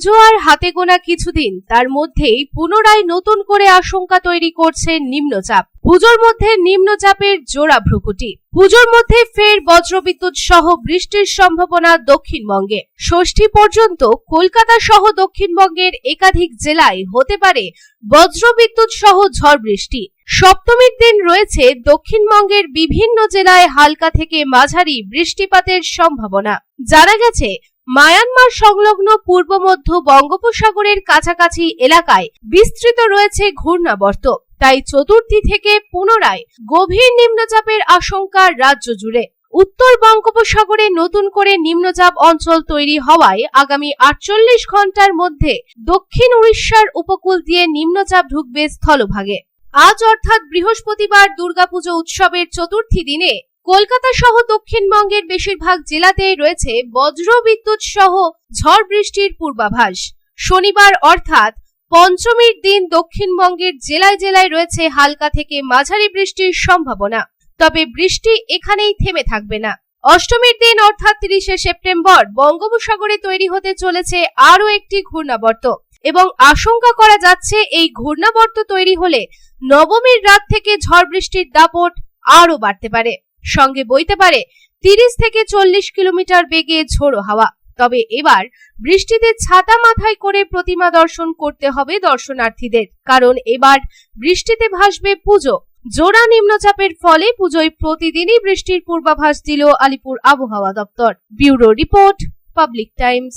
পুজো আর হাতে গোনা কিছুদিন, তার মধ্যেই পুনরায় নতুন করে আশঙ্কা তৈরি করছে নিম্নচাপ। পুজোর মধ্যে নিম্নচাপের জোড়া ভ্রুকুটি। পুজোর মধ্যে ফের বজ্রবিদ্যুৎ সহ বৃষ্টির সম্ভাবনা দক্ষিণবঙ্গে। ষষ্ঠী পর্যন্ত কলকাতা সহ দক্ষিণবঙ্গের একাধিক জেলায় হতে পারে বজ্রবিদ্যুৎ সহ ঝড় বৃষ্টি। সপ্তমীর দিন রয়েছে দক্ষিণবঙ্গের বিভিন্ন জেলায় হালকা থেকে মাঝারি বৃষ্টিপাতের সম্ভাবনা। জানা গেছে মায়ানমার সংলগ্ন পূর্ব মধ্য বঙ্গোপসাগরের কাছাকাছি এলাকায় বিস্তৃত রয়েছে ঘূর্ণাবর্ত। তাই চতুর্থী থেকে পুনরায় গভীর নিম্নচাপের আশঙ্কা রাজ্য জুড়ে। উত্তর বঙ্গোপসাগরে নতুন করে নিম্নচাপ অঞ্চল তৈরি হওয়ায় আগামী আটচল্লিশ ঘণ্টার মধ্যে দক্ষিণ উড়িষ্যার উপকূল দিয়ে নিম্নচাপ ঢুকবে স্থলভাগে। আজ অর্থাৎ বৃহস্পতিবার দুর্গাপুজো উৎসবের চতুর্থী দিনে কলকাতা সহ দক্ষিণবঙ্গের বেশিরভাগ জেলাতেই রয়েছে বজ্র বিদ্যুৎ সহ ঝড় বৃষ্টির পূর্বাভাস। শনিবার অর্থাৎ পঞ্চমীর দিন দক্ষিণবঙ্গের জেলায় জেলায় রয়েছে হালকা থেকে মাঝারি বৃষ্টির সম্ভাবনা। তবে বৃষ্টি এখানেই থেমে থাকবে না। অষ্টমীর দিন অর্থাৎ তিরিশে সেপ্টেম্বর বঙ্গোপসাগরে তৈরি হতে চলেছে আরও একটি ঘূর্ণাবর্ত এবং আশঙ্কা করা যাচ্ছে এই ঘূর্ণাবর্ত তৈরি হলে নবমীর রাত থেকে ঝড় বৃষ্টির দাপট আরও বাড়তে পারে। সঙ্গে বইতে পারে তিরিশ থেকে চল্লিশ কিলোমিটার বেগে ঝোড়ো হাওয়া। তবে এবার বৃষ্টিতে ছাতা মাথায় করে প্রতিমা দর্শন করতে হবে দর্শনার্থীদের, কারণ এবার বৃষ্টিতে ভাসবে পুজো। জোড়া নিম্নচাপের ফলে পুজোয় প্রতিদিনই বৃষ্টির পূর্বাভাস দিল আলিপুর আবহাওয়া দপ্তর। Bureau report, public times.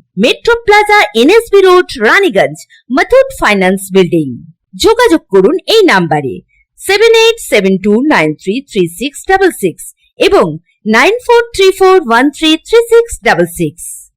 Metro plaza NSB road Raniganj Muthoot finance building যোগাযোগ করুন এই নাম্বারে seven eight seven two nine three three six double six এবং nine four three four one three three six double six